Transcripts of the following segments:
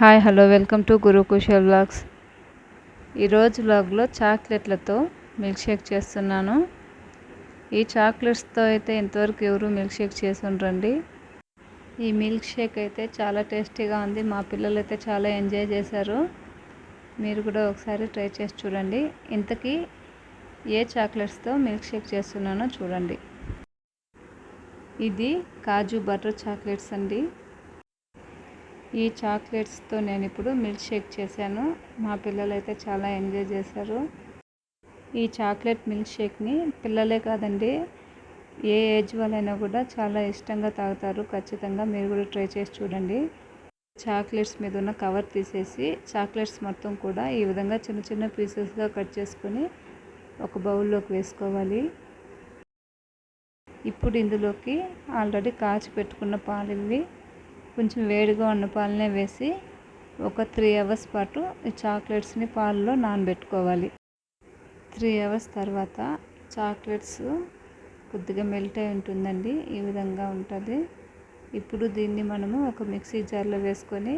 Hi hello welcome to Guru Kushal blogs ఈరోజు బ్లాగ్లో చాక్లెట్లతో milk shake చేస్తున్నాను. ఈ చాక్లెట్స్తో అయితే ఇంతవరకు ఎవరు మిల్క్ షేక్ చేసి ఉండరండి ఈ మిల్క్ షేక్ అయితే చాలా టేస్టీగా ఉంది. మా పిల్లలు అయితే చాలా ఎంజాయ్ చేశారు. మీరు కూడా ఒకసారి ట్రై చేసి చూడండి. ఇంతకీ ఏ చాక్లెట్స్తో మిల్క్ షేక్ చేస్తున్నానో చూడండి. ఇది కాజు బటర్ చాక్లెట్స్ అండి. ఈ చాక్లెట్స్తో నేను ఇప్పుడు మిల్క్ షేక్ చేశాను. మా పిల్లలు అయితే చాలా ఎంజాయ్ చేశారు. ఈ చాక్లెట్ మిల్క్ షేక్ని పిల్లలే కాదండి ఏ ఏజ్ వాళ్ళైనా కూడా చాలా ఇష్టంగా తాగుతారు. ఖచ్చితంగా మీరు కూడా ట్రై చేసి చూడండి. చాక్లెట్స్ మీద ఉన్న కవర్ తీసేసి చాక్లెట్స్ మొత్తం కూడా ఈ విధంగా చిన్న చిన్న పీసెస్గా కట్ చేసుకొని ఒక బౌల్లోకి వేసుకోవాలి. ఇప్పుడు ఇందులోకి ఆల్రెడీ కాచి పెట్టుకున్న పాలు ఇవి కొంచెం వేడిగా ఉన్న పాలనే వేసి ఒక త్రీ అవర్స్ పాటు ఈ చాక్లెట్స్ని పాలలో నానబెట్టుకోవాలి. త్రీ అవర్స్ తర్వాత చాక్లెట్స్ కొద్దిగా మెల్ట్ అయి ఉంటుందండి ఈ విధంగా ఉంటుంది. ఇప్పుడు దీన్ని మనము ఒక మిక్సీ జార్లో వేసుకొని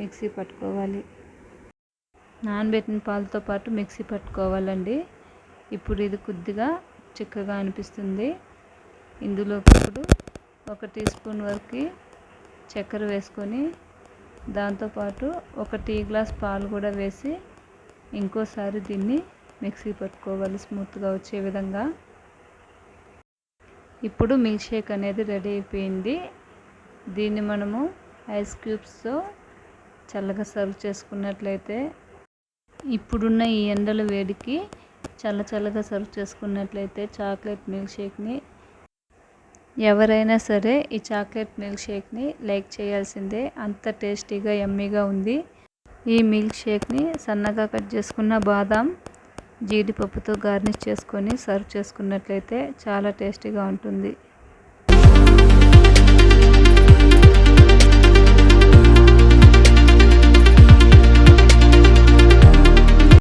మిక్సీ పట్టుకోవాలి. నానబెట్టిన పాలతో పాటు మిక్సీ పట్టుకోవాలండి. ఇప్పుడు ఇది కొద్దిగా చిక్కగా అనిపిస్తుంది. ఇందులోకి ఇప్పుడు ఒక టీ స్పూన్ వరకు చక్కెర వేసుకొని దాంతోపాటు ఒక టీ గ్లాస్ పాలు కూడా వేసి ఇంకోసారి దీన్ని మిక్సీ పట్టుకోవాలి స్మూత్గా వచ్చే విధంగా. ఇప్పుడు మిల్క్ షేక్ అనేది రెడీ అయిపోయింది. దీన్ని మనము ఐస్ క్యూబ్స్తో చల్లగా సర్వ్ చేసుకున్నట్లయితే ఇప్పుడున్న ఈ ఎండల వేడికి చల్ల చల్లగా సర్వ్ చేసుకున్నట్లయితే చాక్లెట్ మిల్క్ షేక్ని ఎవరైనా సరే ఈ చాక్లెట్ మిల్క్ షేక్ని లైక్ చేయాల్సిందే. అంత టేస్టీగా ఎమ్మీగా ఉంది. ఈ మిల్క్ షేక్ని సన్నగా కట్ చేసుకున్న బాదాం జీడిపప్పుతో గార్నిష్ చేసుకొని సర్వ్ చేసుకున్నట్లయితే చాలా టేస్టీగా ఉంటుంది.